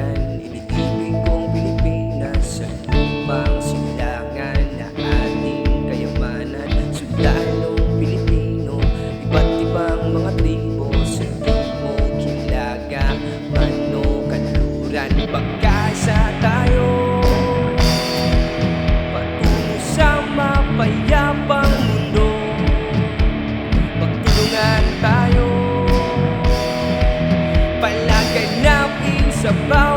bayan Inibibig kong Pilipinas Ang lupang silangan Na ating kayamanan. Sundalong Pilipino Iba't ibang mga tribo Sa Timo, Kilaga. Mano, Kanluran Pagkasa tayo. Patungo sa mapayapang mundo Magtulungan tayo. Palaganapin sa bawat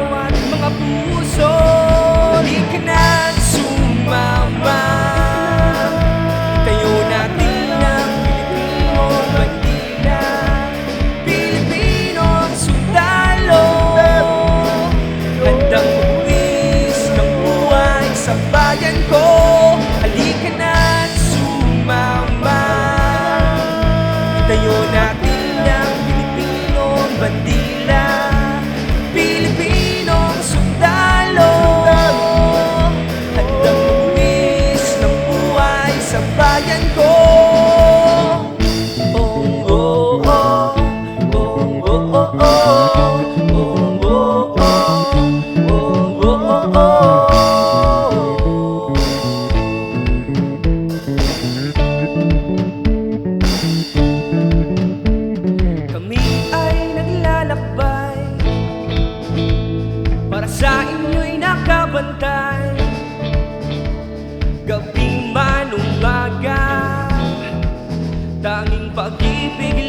pag-ibig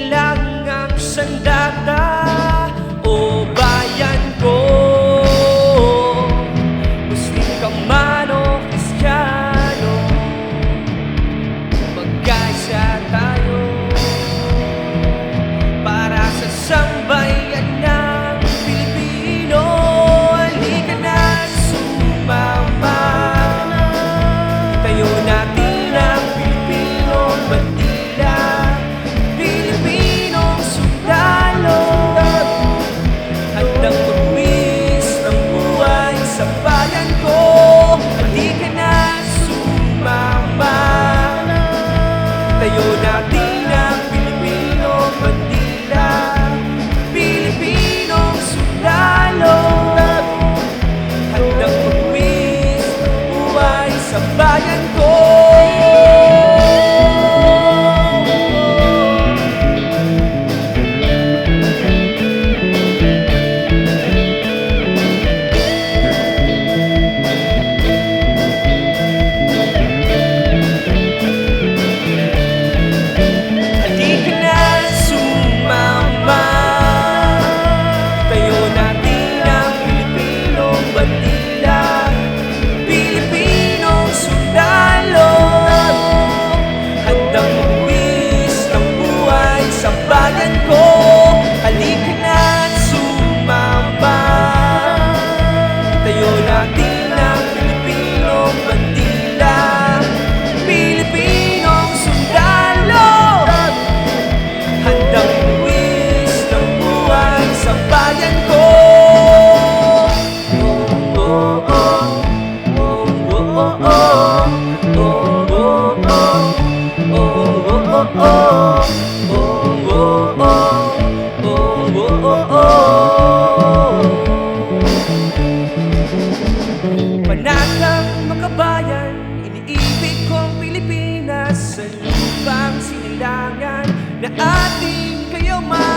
Tayo makabayan Iniibig kong Pilipinas Sa lupang sinilangan Na ating kayaman